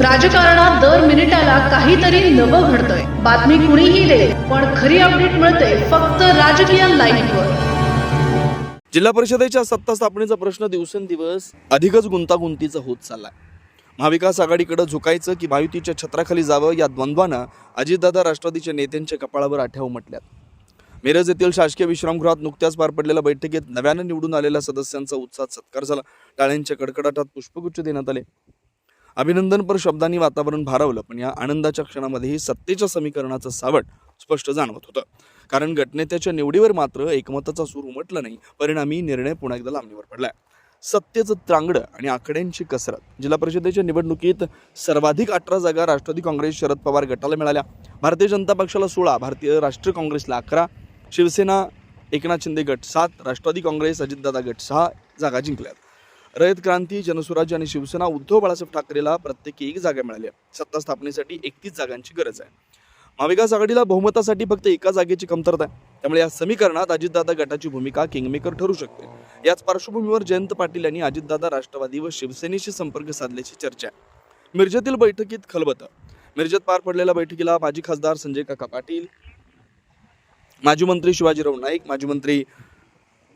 राजकारणात दर मिनिटाला काहीतरी नवं घडतंय. बातमी कुणीही दे पण खरी अपडेट मिळते फक्त राजकीय लाईव्हवर जिल्हा परिषदेच्या सत्ता स्थापनेचा प्रश्न दिवसेंदिवस अधिकच गुंतागुंतीचा होत चाललाय. महाविकास आघाडीकडे झुकायचं की महायुतीच्या छत्राखाली जावं या द्वंद्वानं अजितदादा राष्ट्रवादीच्या नेत्यांच्या कपाळावर आठ्या उमटल्यात मिरज येथील शासकीय विश्रामगृहात नुकत्याच पार पडलेल्या बैठकीत नव्यानं निवडून आलेल्या सदस्यांचा उत्साहात सत्कार झाला. टाळ्यांच्या कडकडाटात पुष्पगुच्छ देण्यात आले. अभिनंदनपर शब्दांनी वातावरण भारावलं पण या आनंदाच्या क्षणामध्येही सत्तेच्या समीकरणाचं सावट स्पष्ट जाणवत होतं. कारण गटनेत्याच्या निवडीवर मात्र एकमताचा सूर उमटला नाही परिणामी निर्णय पुन्हा एकदा लांबणीवर पडलाय. सत्तेचं त्रांगडं आणि आकड्यांची कसरत. जिल्हा परिषदेच्या निवडणुकीत सर्वाधिक अठरा जागा राष्ट्रवादी काँग्रेस शरद पवार गटाला मिळाल्या. भारतीय जनता पक्षाला सोळा भारतीय राष्ट्रीय काँग्रेसला अकरा शिवसेना एकनाथ शिंदे गट सात राष्ट्रवादी काँग्रेस अजितदादा गट सहा जागा जिंकल्यात. रयत क्रांती जनसुराज्य आणि शिवसेना उद्धव बाळासाहेब ठाकरेला प्रत्येकी एक जागा मिळाली सत्ता स्थापनेसाठी एकतीस जागांची गरज आहे. महाविकास आघाडीला बहुमतासाठी फक्त एका जागेची कमतरता आहे. त्यामुळे या समीकरणात अजितदादा गटाची भूमिका किंगमेकर ठरू शकते. याच पार्श्वभूमीवर जयंत पाटील यांनी अजितदादा राष्ट्रवादी व शिवसेनेशी संपर्क साधल्याची चर्चा आहे. मिरजेतील बैठकीत खलबत. मिरजेत पार पडलेल्या बैठकीला माजी खासदार संजय काका पाटील माजी मंत्री शिवाजीराव नाईक माजी मंत्री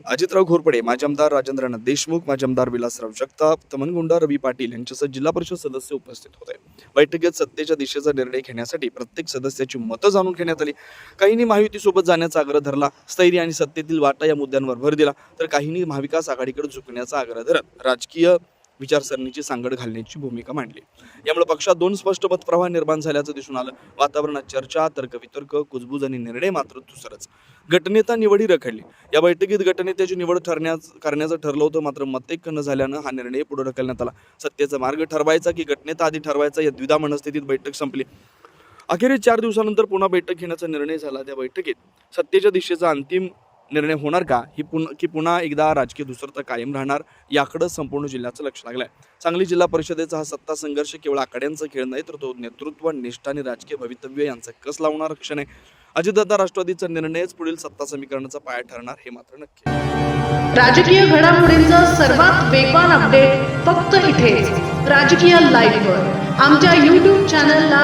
अजितराव घोरपडे माजी आमदार राजेंद्रनाथ देशमुख माजी आमदार विलासराव जगताप तमनगुंडा रवी पाटील यांच्यासह जिल्हा परिषद सदस्य उपस्थित होते. बैठकीत सत्तेच्या दिशेचा निर्णय घेण्यासाठी प्रत्येक सदस्याची मतं जाणून घेण्यात आली. काहींनी महायुतीसोबत जाण्याचा आग्रह धरला स्थैर्य आणि सत्तेतील वाटा या मुद्द्यांवर भर दिला तर काहींनी महाविकास आघाडीकडे झुकण्याचा आग्रह धरत राजकीय विचारसरणीची सांगड घालण्याची भूमिका मांडली. यामुळे पक्षात दोन स्पष्ट मतप्रवाह निर्माण झाल्याचं दिसून आलं. वातावरणात चर्चा तर्कवितर्क कुजबूज आणि निर्णय मात्र दुसरंच. गटनेता निवडी रखडली. या बैठकीत गटनेत्याची निवड ठरण्यास करण्याचं ठरलं होतं मात्र मतैक्य न झाल्यानं हा निर्णय पुढे ढकलण्यात आला. सत्तेचा मार्ग ठरवायचा की गटनेता आधी ठरवायचा या द्विधा मनस्थितीत बैठक संपली. अखेरीस चार दिवसानंतर पुन्हा बैठक घेण्याचा निर्णय झाला त्या बैठकीत. सत्तेच्या दिशेचा अंतिम निर्णय होणार का? ही पुन्हा की पुन्हा एकदा राजकीय दुसरता कायम राहणार याकडं संपूर्ण जिल्ह्याचं लक्ष लागलंय. सांगली जिल्हा परिषदेचा हा सत्ता संघर्ष केवळ आकड्यांचा खेळ नाही तर तो नेतृत्व निष्ठा आणि राजकीय भवितव्य यांचा कस लावणार? क्षण आहे अजितदादा राष्ट्रवादीचा निर्णयच पुढील सत्ता समीकरणाचा पाया ठरणार हे मात्र नक्की. राजकीय घडामोडींचा सर्वात वेगवान अपडेट फक्त इथेच. राजकीय लाईव्हवर आमच्या यूट्यूब चॅनलला